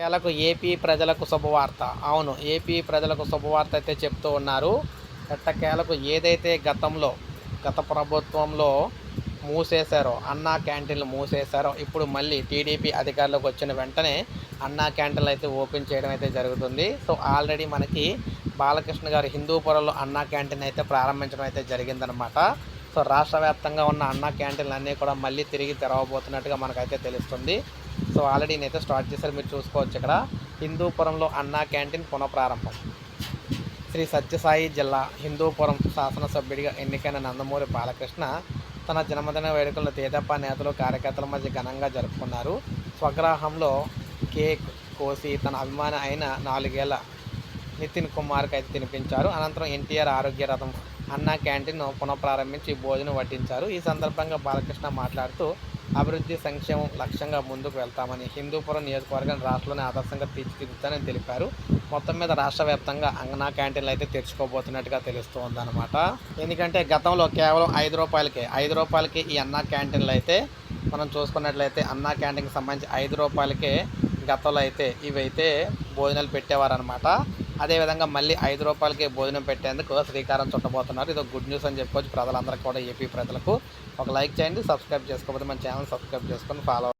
కేలకు AP ప్రజలకు శుభవార్త. అవును ఏపీ ప్రజలకు శుభవార్త అయితే చెప్తూ ఉన్నారు. ఎట్టకేలకు ఏదైతే గతంలో గత ప్రభుత్వంలో మూసేశారో అన్నా క్యాంటీన్లు మూసేశారో ఇప్పుడు మళ్ళీ టీడీపీ అధికారులకు వచ్చిన వెంటనే అన్నా క్యాంటీన్లు అయితే ఓపెన్ చేయడం అయితే జరుగుతుంది. సో ఆల్రెడీ మనకి బాలకృష్ణ గారు హిందూపురంలో అన్నా క్యాంటీన్ అయితే ప్రారంభించడం అయితే జరిగిందనమాట సో రాష్ట్ర వ్యాప్తంగా ఉన్న అన్నా క్యాంటీన్లు అన్నీ కూడా మళ్ళీ తిరిగి తెరవబోతున్నట్టుగా మనకైతే తెలుస్తుంది. సో ఆల్రెడీ నేనైతే స్టార్ట్ చేశారు మీరు చూసుకోవచ్చు ఇక్కడ. హిందూపురంలో అన్నా క్యాంటీన్ పునఃప్రారంభం. శ్రీ సత్యసాయి జిల్లా హిందూపురం శాసనసభ్యుడిగా ఎన్నికైన నందమూరి బాలకృష్ణ తన జన్మదిన వేడుకలను తేదప్ప నేతలు కార్యకర్తల మధ్య ఘనంగా జరుపుకున్నారు. స్వగ్రాహంలో కేక్ కోసి తన అభిమాని అయిన నాలుగేళ్ళ నితిన్ కుమార్కి అయితే తినిపించారు. అనంతరం ఎన్టీఆర్ ఆరోగ్య రథం అన్నా క్యాంటీన్ పునఃప్రారంభించి భోజనం వడ్డించారు. ఈ సందర్భంగా బాలకృష్ణ మాట్లాడుతూ అభివృద్ధి సంక్షేమం లక్ష్యంగా ముందుకు వెళ్తామని హిందూపురం నియోజకవర్గాన్ని రాష్ట్రంలోనే ఆదర్శంగా తీర్చిదిద్దుతానని తెలిపారు. మొత్తం మీద రాష్ట్ర వ్యాప్తంగా అంగనా క్యాంటీన్లు అయితే తెరుచుకోబోతున్నట్టుగా తెలుస్తుంది అనమాట ఎందుకంటే గతంలో కేవలం ఐదు రూపాయలకే ఐదు రూపాయలకి ఈ అన్నా క్యాంటీన్లు అయితే మనం చూసుకున్నట్లయితే అన్నా క్యాంటీన్కి సంబంధించి ఐదు రూపాయలకే గతంలో అయితే ఇవైతే భోజనాలు పెట్టేవారనమాట అదేవిధంగా మళ్ళీ ఐదు రూపాయలకి భోజనం పెట్టేందుకు శ్రీకారం చుట్టబోతున్నారు. ఇది ఒక గుడ్ న్యూస్ అని చెప్పుకోవచ్చు. ప్రజలందరికీ కూడా ఏపీ ప్రజలకు ఒక లైక్ చేయండి సబ్స్క్రైబ్ చేసుకోకపోతే మన ఛానల్ సబ్స్క్రైబ్ చేసుకొని ఫాలో